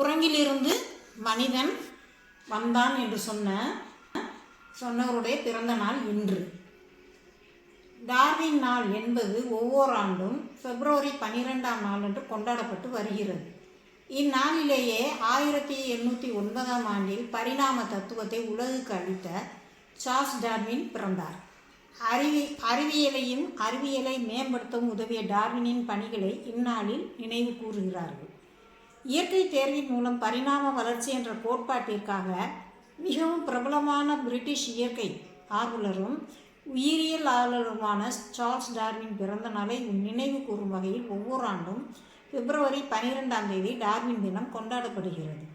குரங்கிலிருந்து மனிதன் வந்தான் என்று சொன்ன சொன்னவருடைய பிறந்த நாள் இன்று. டார்வின் நாள் என்பது ஒவ்வொரு ஆண்டும் பிப்ரவரி பன்னிரெண்டாம் நாள் என்று கொண்டாடப்பட்டு வருகிறது. இந்நாளிலேயே ஆயிரத்தி எண்ணூற்றி ஒன்பதாம் ஆண்டில் பரிணாம தத்துவத்தை உலகுக்கு அளித்த சார்ஸ் டார்வின் பிறந்தார். அறிவி அறிவியலையும் அறிவியலை மேம்படுத்தவும் உதவிய டார்வினின் பணிகளை இந்நாளில் நினைவு கூறுகிறார்கள். இயற்கை தேர்வின் மூலம் பரிணாம வளர்ச்சி என்ற கோட்பாட்டிற்காக மிகவும் பிரபலமான பிரிட்டிஷ் இயற்கை ஆர்வலரும் உயிரியல் ஆர்வலருமான சார்ல்ஸ் டார்வின் பிறந்த நாளை நினைவு கூறும் வகையில் ஒவ்வொரு ஆண்டும் பிப்ரவரி பனிரெண்டாம் தேதி டார்வின் தினம் கொண்டாடப்படுகிறது.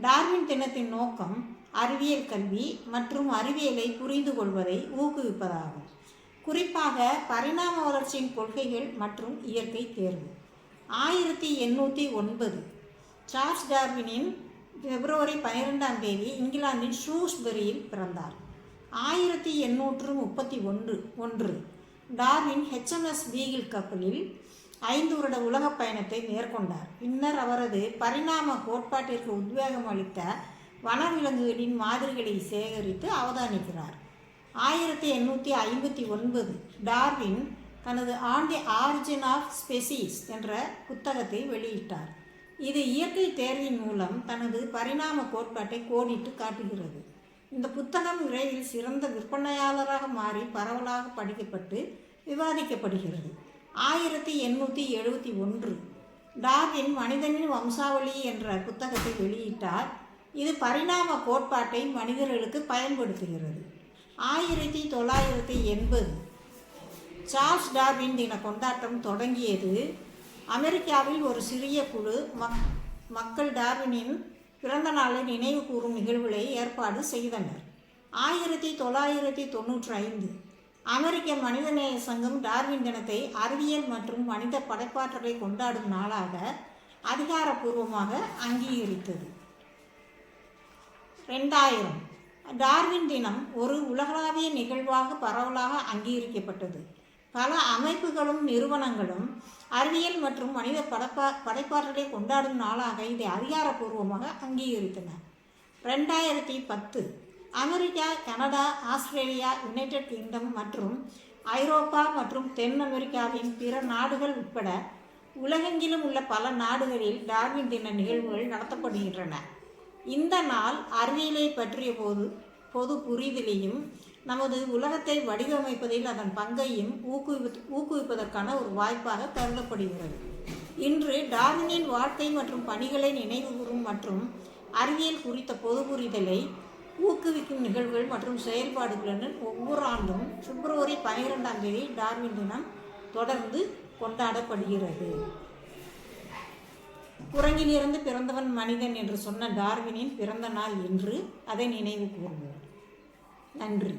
டார்வின் தினத்தின் நோக்கம் அறிவியல் கல்வி மற்றும் அறிவியலை புரிந்து கொள்வதை ஊக்குவிப்பதாகும். குறிப்பாக பரிணாம வளர்ச்சியின் கொள்கைகள் மற்றும் இயற்கை தேர்வு. ஆயிரத்தி எண்ணூற்றி ஒன்பது சார்ஸ் டார்வினின் பிப்ரவரி பன்னிரெண்டாம் தேதி இங்கிலாந்தின் ஷூஸ்பெரியில் பிறந்தார். ஆயிரத்தி எண்ணூற்று முப்பத்தி ஒன்று ஒன்று. டார்வின் ஹெச்எம்எஸ் பீகில் கப்பலில் ஐந்து வருட உலகப் பயணத்தை மேற்கொண்டார். பின்னர் அவரது பரிணாம கோட்பாட்டிற்கு உத்வேகம் அளித்த வனவிலங்குகளின் மாதிரிகளை சேகரித்து அவதானிக்கிறார். ஆயிரத்தி எண்ணூற்றி ஐம்பத்தி ஒன்பது டார்வின் தனது on the origin of species என்ற புத்தகத்தை வெளியிட்டார். இது இயற்கை தேர்வின் மூலம் தனது பரிணாம கோட்பாட்டை கோடிட்டு காட்டுகிறது. இந்த புத்தகம் விரைவில் சிறந்த விற்பனையாளராக மாறி பரவலாக படிக்கப்பட்டு விவாதிக்கப்படுகிறது. ஆயிரத்தி எண்ணூற்றி எழுபத்தி ஒன்று. டார்வின் மனிதனின் வம்சாவளி என்ற புத்தகத்தை வெளியிட்டார். இது பரிணாம கோட்பாட்டை மனிதர்களுக்கு பயன்படுத்துகிறது. ஆயிரத்தி தொள்ளாயிரத்தி எண்பது. சார்ல்ஸ் டார்வின் தின கொண்டாட்டம் தொடங்கியது அமெரிக்காவில் ஒரு சிறிய குழு மக் மக்கள் டார்வினின் பிறந்த நாளை நினைவு கூறும் நிகழ்வுகளை ஏற்பாடு செய்தனர். ஆயிரத்தி தொள்ளாயிரத்தி தொண்ணூற்றி ஐந்து அமெரிக்க மனிதநேய சங்கம் டார்வின் தினத்தை அறிவியல் மற்றும் மனித படைப்பாற்றலை கொண்டாடும் நாளாக அதிகாரப்பூர்வமாக அங்கீகரித்தது. ரெண்டாயிரம் டார்வின் தினம் ஒரு உலகளாவிய நிகழ்வாக பரவலாக அங்கீகரிக்கப்பட்டது. பல அமைப்புகளும் நிறுவனங்களும் அறிவியல் மற்றும் மனித படைப்பா படைப்பாற்றலை கொண்டாடும் நாளாக இதை அதிகாரப்பூர்வமாக அங்கீகரித்தன. ரெண்டாயிரத்தி பத்து America Canada Australia United Kingdom மற்றும் ஐரோப்பா மற்றும் தென் அமெரிக்காவின் பிற நாடுகள் உட்பட உலகெங்கிலும் உள்ள பல நாடுகளில் டார்வின் தின நிகழ்வுகள் நடத்தப்படுகின்றன. இந்த நாள் அறிவியலை பற்றிய போது பொது புரிதலையும் நமது உலகத்தை வடிவமைப்பதில் அதன் பங்கையும் ஊக்குவி ஊக்குவிப்பதற்கான ஒரு வாய்ப்பாக கருதப்படுகிறது. இன்று டார்வினின் வாழ்க்கை மற்றும் பணிகளை நினைவுகூறும் மற்றும் அறிவியல் குறித்த பொது புரிதலை ஊக்குவிக்கும் நிகழ்வுகள் மற்றும் செயல்பாடுகளுடன் ஒவ்வொரு ஆண்டும் பிப்ரவரி பனிரெண்டாம் தேதி டார்வின் தினம் தொடர்ந்து கொண்டாடப்படுகிறது. குரங்கிலிருந்து பிறந்தவன் மனிதன் என்று சொன்ன டார்வினின் பிறந்த நாள் என்று அதை நினைவு கூறுவோம் நன்றி.